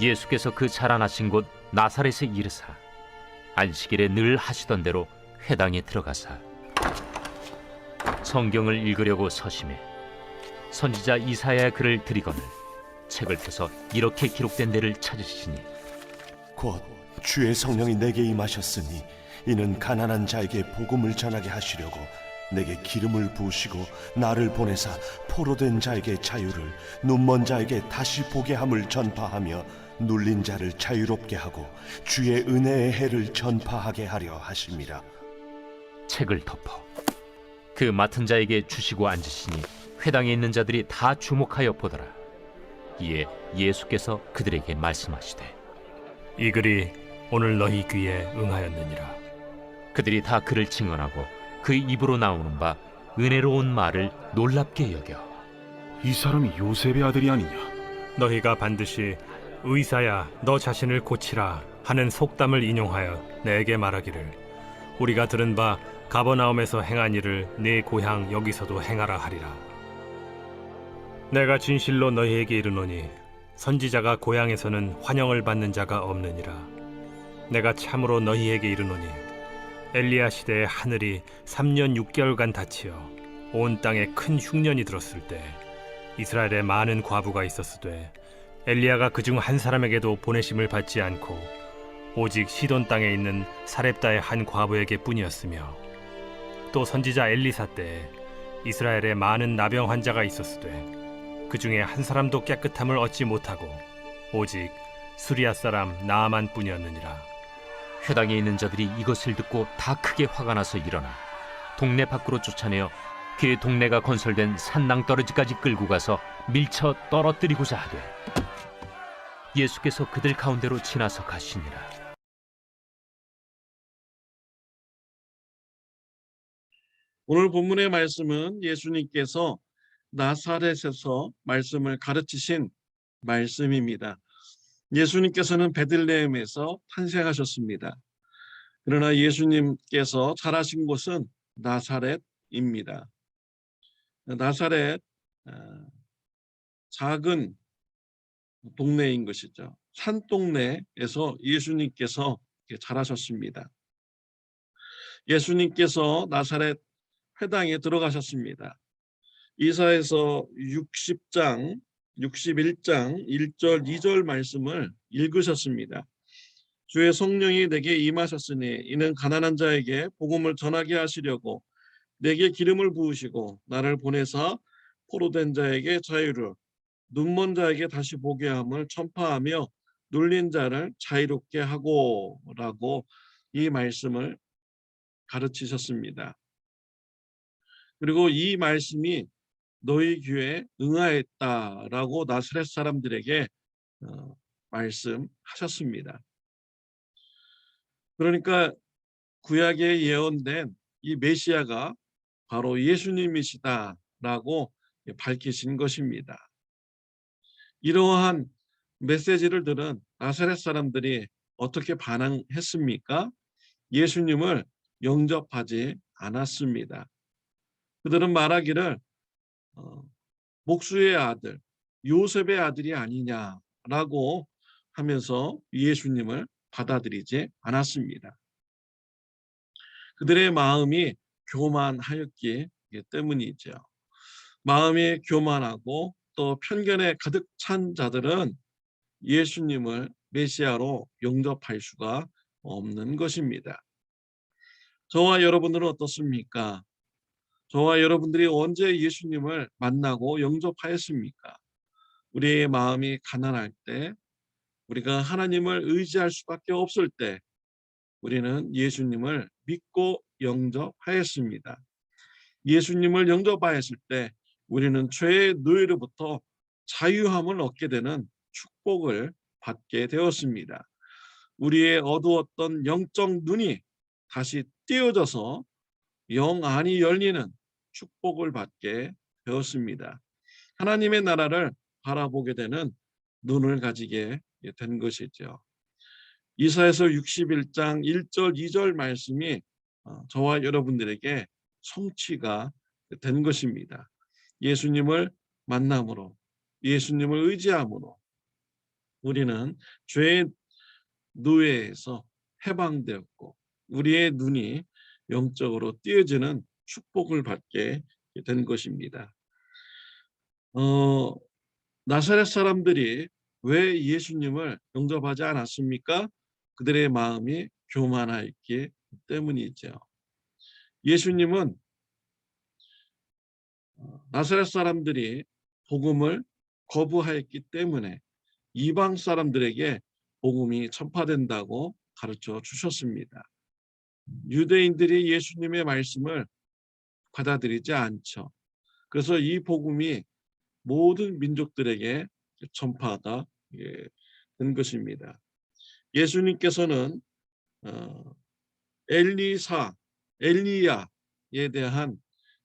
예수께서 그 자라나신 곳 나사렛에 이르사 안식일에 늘 하시던 대로 회당에 들어가사. 성경을 읽으려고 서심해 선지자 이사야의 글을 들이거늘 책을 펴서 이렇게 기록된 데를 찾으시니 곧 주의 성령이 내게 임하셨으니 이는 가난한 자에게 복음을 전하게 하시려고 내게 기름을 부으시고 나를 보내사 포로된 자에게 자유를 눈먼 자에게 다시 보게 함을 전파하며 눌린 자를 자유롭게 하고 주의 은혜의 해를 전파하게 하려 하심이라 책을 덮어 그 맡은 자에게 주시고 앉으시니 회당에 있는 자들이 다 주목하여 보더라 이에 예수께서 그들에게 말씀하시되 이 글이 오늘 너희 귀에 응하였느니라. 그들이 다 그를 증언하고 그 입으로 나오는 바 은혜로운 말을 놀랍게 여겨 이 사람이 요셉의 아들이 아니냐? 너희가 반드시 의사야 너 자신을 고치라 하는 속담을 인용하여 내게 말하기를 우리가 들은 바 가버나움에서 행한 일을 네 고향 여기서도 행하라 하리라. 내가 진실로 너희에게 이르노니 선지자가 고향에서는 환영을 받는 자가 없느니라. 내가 참으로 너희에게 이르노니 엘리야 시대에 하늘이 3년 6개월간 닫히어 온 땅에 큰 흉년이 들었을 때 이스라엘에 많은 과부가 있었으되 엘리야가 그 중 한 사람에게도 보내심을 받지 않고 오직 시돈 땅에 있는 사렙다의 한 과부에게 뿐이었으며 또 선지자 엘리사 때에 이스라엘에 많은 나병 환자가 있었으되 그 중에 한 사람도 깨끗함을 얻지 못하고 오직 수리아 사람 나아만 뿐이었느니라. 회당에 있는 자들이 이것을 듣고 다 크게 화가 나서 일어나 동네 밖으로 쫓아내어 그 동네가 건설된 산낭떠러지까지 끌고 가서 밀쳐 떨어뜨리고자 하되 예수께서 그들 가운데로 지나서 가시니라 오늘 본문의 말씀은 예수님께서 나사렛에서 말씀을 가르치신 말씀입니다. 예수님께서는 베들레헴에서 탄생하셨습니다. 그러나 예수님께서 자라신 곳은 나사렛입니다. 나사렛 아, 작은 동네인 것이죠. 산동네에서 예수님께서 자라셨습니다. 예수님께서 나사렛 회당에 들어가셨습니다. 이사에서 60장, 61장 1절, 2절 말씀을 읽으셨습니다. 주의 성령이 내게 임하셨으니 이는 가난한 자에게 복음을 전하게 하시려고 내게 기름을 부으시고 나를 보내사 포로된 자에게 자유를 눈먼 자에게 다시 보게 함을 전파하며 눌린 자를 자유롭게 하고라고 이 말씀을 가르치셨습니다. 그리고 이 말씀이 너희 귀에 응하였다라고 나사렛 사람들에게 어, 말씀하셨습니다. 그러니까 구약에 예언된 이 메시아가 바로 예수님이시다라고 밝히신 것입니다. 이러한 메시지를 들은 나사렛 사람들이 어떻게 반응했습니까? 예수님을 영접하지 않았습니다. 그들은 말하기를 어, 목수의 아들, 요셉의 아들이 아니냐라고 하면서 예수님을 받아들이지 않았습니다. 그들의 마음이 교만하였기 때문이죠. 마음이 교만하고 또 편견에 가득 찬 자들은 예수님을 메시아로 영접할 수가 없는 것입니다. 저와 여러분들은 어떻습니까? 저와 여러분들이 언제 예수님을 만나고 영접하였습니까? 우리의 마음이 가난할 때, 우리가 하나님을 의지할 수밖에 없을 때, 우리는 예수님을 믿고 영접하였습니다. 예수님을 영접하였을 때, 우리는 죄의 노예로부터 자유함을 얻게 되는 축복을 받게 되었습니다. 우리의 어두웠던 영적 눈이 다시 띄어져서 영 안이 열리는 축복을 받게 되었습니다. 하나님의 나라를 바라보게 되는 눈을 가지게 된 것이죠. 이사에서 61장 1절 2절 말씀이 어, 저와 여러분들에게 성취가 된 것입니다. 예수님을 만남으로 예수님을 의지함으로 우리는 죄의 노예에서 해방되었고 우리의 눈이 영적으로 띄어지는 축복을 받게 된 것입니다. 어, 나사렛 사람들이 왜 예수님을 영접하지 않았습니까? 그들의 마음이 교만하였기 때문이죠. 예수님은 어, 나사렛 사람들이 복음을 거부하였기 때문에 이방 사람들에게 복음이 전파된다고 가르쳐 주셨습니다. 유대인들이 예수님의 말씀을 받아들이지 않죠. 그래서 이 복음이 모든 민족들에게 전파가 예, 된 것입니다. 예수님께서는 어, 엘리사, 엘리야에 대한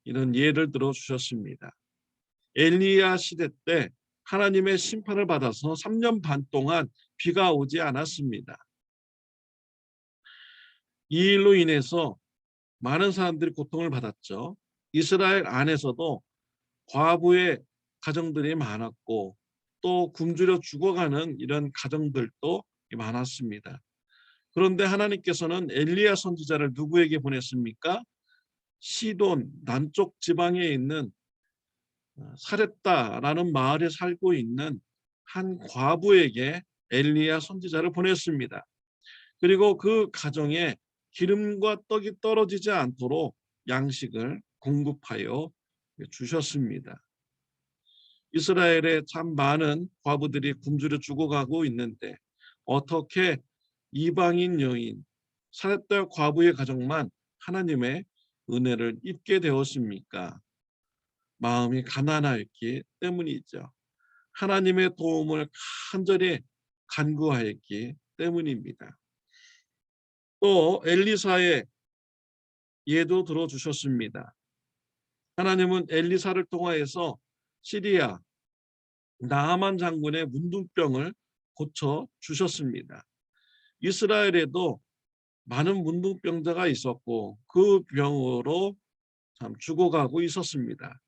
이런 예를 들어 주셨습니다. 엘리야 시대 때 하나님의 심판을 받아서 3년 반 동안 비가 오지 않았습니다. 이 일로 인해서 많은 사람들이 고통을 받았죠. 이스라엘 안에서도 과부의 가정들이 많았고 또 굶주려 죽어가는 이런 가정들도 많았습니다. 그런데 하나님께서는 엘리야 선지자를 누구에게 보냈습니까? 시돈 남쪽 지방에 있는 어, 사렙다라는 마을에 살고 있는 한 과부에게 엘리야 선지자를 보냈습니다. 그리고 그 가정에 기름과 떡이 떨어지지 않도록 양식을 공급하여 주셨습니다. 이스라엘에 참 많은 과부들이 굶주려 죽어가고 있는데 어떻게 이방인 여인 사렙다 과부의 가정만 하나님의 은혜를 입게 되었습니까? 마음이 가난하였기 때문이죠. 하나님의 도움을 간절히 간구하였기 때문입니다. 또 엘리사의 예도 들어주셨습니다. 하나님은 엘리사를 통하여서 시리아 나하만 장군의 문둥병을 고쳐 주셨습니다. 이스라엘에도 많은 문둥병자가 있었고 그 병으로 참 죽어가고 있었습니다.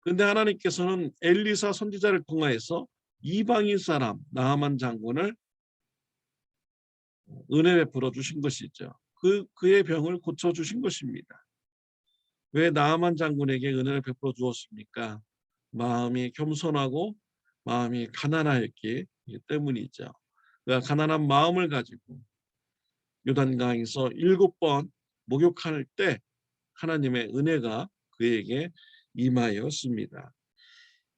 그런데 하나님께서는 엘리사 선지자를 통하여서 이방인 사람 나하만 장군을 은혜 베풀어 주신 것이죠. 그 그의 병을 고쳐 주신 것입니다. 왜 나하만 장군에게 은혜를 베풀어 주었습니까? 마음이 겸손하고 마음이 가난하였기 때문이죠. 그 가난한 마음을 가지고 요단강에서 일곱 번 목욕할 때 하나님의 은혜가 그에게 임하였습니다.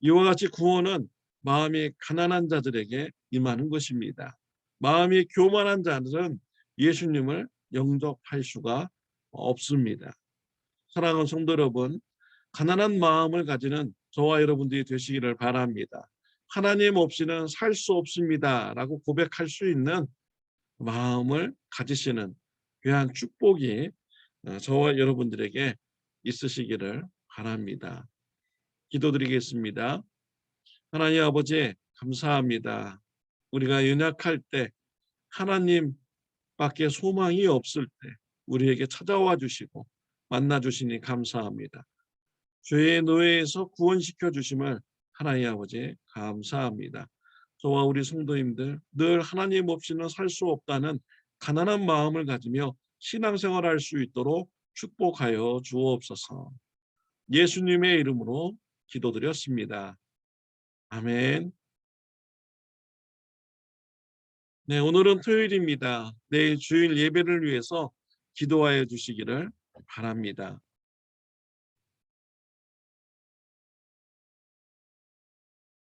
이와 같이 구원은 마음이 가난한 자들에게 임하는 것입니다. 마음이 교만한 자들은 예수님을 영접할 수가 없습니다. 사랑하는 성도 여러분, 가난한 마음을 가지는 저와 여러분들이 되시기를 바랍니다. 하나님 없이는 살 수 없습니다 라고 고백할 수 있는 마음을 가지시는 귀한 축복이 어, 저와 여러분들에게 있으시기를 바랍니다. 기도드리겠습니다. 하나님 아버지 감사합니다. 우리가 연약할 때 하나님 밖에 소망이 없을 때 우리에게 찾아와 주시고 만나 주시니 감사합니다. 죄의 노예에서 구원시켜 주심을 하나님 아버지 감사합니다. 저와 우리 성도님들 늘 하나님 없이는 살 수 없다는 가난한 마음을 가지며 신앙생활할 수 있도록 축복하여 주옵소서. 예수님의 이름으로 기도드렸습니다. 아멘. 네, 오늘은 토요일입니다. 내일 주일 예배를 위해서 기도하여 주시기를 바랍니다.